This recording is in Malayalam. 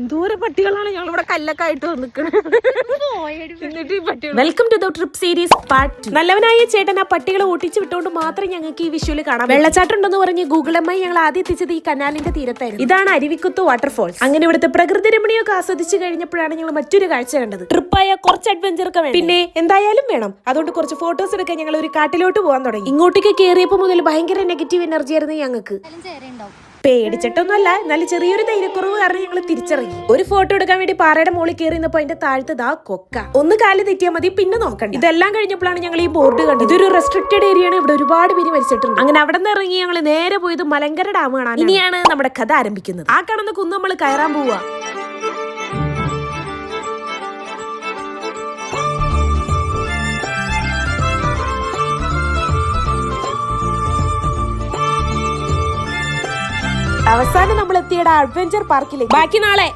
എന്തോരം പട്ടികളാണ് ഞങ്ങൾ ഇവിടെ കല്ലൊക്കെ ആയിട്ട് നിൽക്കുന്നത് welcome to the trip series part നല്ലവനായ ചേട്ടൻ ആ പട്ടികളെ ഓട്ടിച്ചു വിട്ടുകൊണ്ട് മാത്രം ഞങ്ങൾക്ക് ഈ വിഷുവിൽ കാണാം വെള്ളച്ചാട്ടം ഉണ്ടെന്ന് പറഞ്ഞ് ഗൂഗിൾ അമ്മായി ഞങ്ങൾ ആദ്യം എത്തിച്ചത് ഈ കനാലിന്റെ തീരത്തായിരുന്നു. ഇതാണ് അരുവിക്കുത്ത് വാട്ടർഫോൾസ് അങ്ങനെ ഇവിടുത്തെ പ്രകൃതി രമണിയൊക്കെ ആസ്വദിച്ചു കഴിഞ്ഞപ്പോഴാണ് ഞങ്ങൾ മറ്റൊരു കാഴ്ച കണ്ടത്. ട്രിപ്പായ കുറച്ച് അഡ്വഞ്ചർ ഒക്കെ വേണം പിന്നെ എന്തായാലും വേണം. അതുകൊണ്ട് കുറച്ച് ഫോട്ടോസ് എടുക്കാൻ ഞങ്ങൾ ഒരു കാട്ടിലോട്ട് പോകാൻ തുടങ്ങി. ഇങ്ങോട്ടേക്ക് കയറിയപ്പോൾ മുതൽ ഭയങ്കര നെഗറ്റീവ് എനർജി ആയിരുന്നു ഞങ്ങൾക്ക്. പേടിച്ചിട്ടൊന്നുമല്ല. എന്നാലും ചെറിയൊരു ധൈര്യക്കുറവ് കാരണം ഞങ്ങൾ തിരിച്ചറിഞ്ഞു. ഒരു ഫോട്ടോ എടുക്കാൻ വേണ്ടി പാറയുടെ മുകളിൽ കയറി നിന്നപ്പോ അതിന്റെ താഴത്ത് ദാ കൊക്ക. ഒന്ന് കാൽ തെറ്റിയാൽ മതി പിന്നെ നോക്കണ്ട. ഇതെല്ലാം കഴിഞ്ഞപ്പോഴാണ് ഞങ്ങൾ ഈ ബോർഡ് കണ്ടത്. ഇതൊരു റെസ്ട്രിക്റ്റഡ് ഏരിയ ആണ്. ഇവിടെ ഒരുപാട് പേര് മരിച്ചിട്ടുണ്ട്. അങ്ങനെ അവിടെ നിന്ന് ഇറങ്ങി ഞങ്ങൾ നേരെ പോയത് മലങ്കര ഡാം കാണാൻ ഇനിയാണ് നമ്മുടെ കഥ ആരംഭിക്കുന്നത്. ആ കാണുന്ന കുന്ന് നമ്മൾ കയറാൻ പോവുക അവസാനം നമ്മൾ എത്തിയുടെ അഡ്വഞ്ചർ പാർക്കിലേക്ക് ബാക്കി നാളെ.